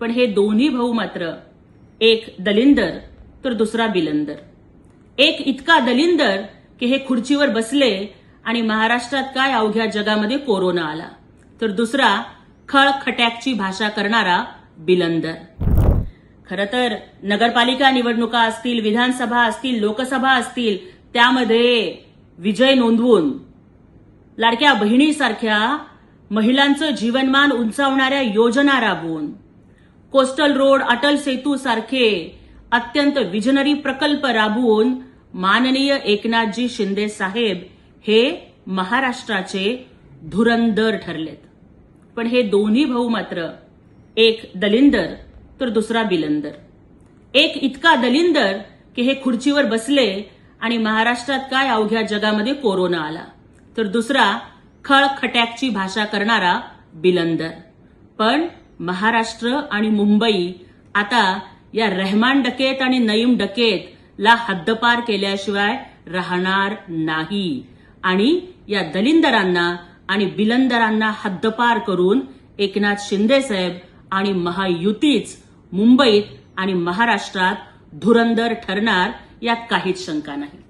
पण हे दोन्ही भाऊ मात्र एक दलिंदर तर दुसरा बिलंदर. एक इतका दलिंदर की हे खुर्चीवर बसले आणि महाराष्ट्रात काय अवघ्या जगामध्ये कोरोना आला तर दुसरा खळखट्याकची भाषा करणारा बिलंदर. खर तर नगरपालिका निवडणुका असतील विधानसभा असतील लोकसभा असतील त्यामध्ये विजय नोंदवून लाडक्या बहिणीसारख्या महिलांचं जीवनमान उंचावणाऱ्या योजना राबवून कोस्टल रोड अटल सेतू सारखे अत्यंत विजनरी प्रकल्प राबवून माननीय एकनाथजी शिंदे साहेब हे महाराष्ट्राचे धुरंदर ठरलेत. पण हे दोन्ही भाऊ मात्र एक दलिंदर तर दुसरा बिलंदर. एक इतका दलिंदर की हे खुर्चीवर बसले आणि महाराष्ट्रात काय अवघ्या जगामध्ये कोरोना आला तर दुसरा खळखट्याकची भाषा करणारा बिलंदर. पण महाराष्ट्र आणि मुंबई आता या रहमान डकेत आणि नईम डकेत ला हद्दपार केल्याशिवाय राहणार नाही. आणि या दलिंदरांना आणि बिलंदरांना हद्दपार करून एकनाथ शिंदे साहेब आणि महायुतीच मुंबईत आणि महाराष्ट्रात धुरंदर ठरणार यात काहीच शंका नाही.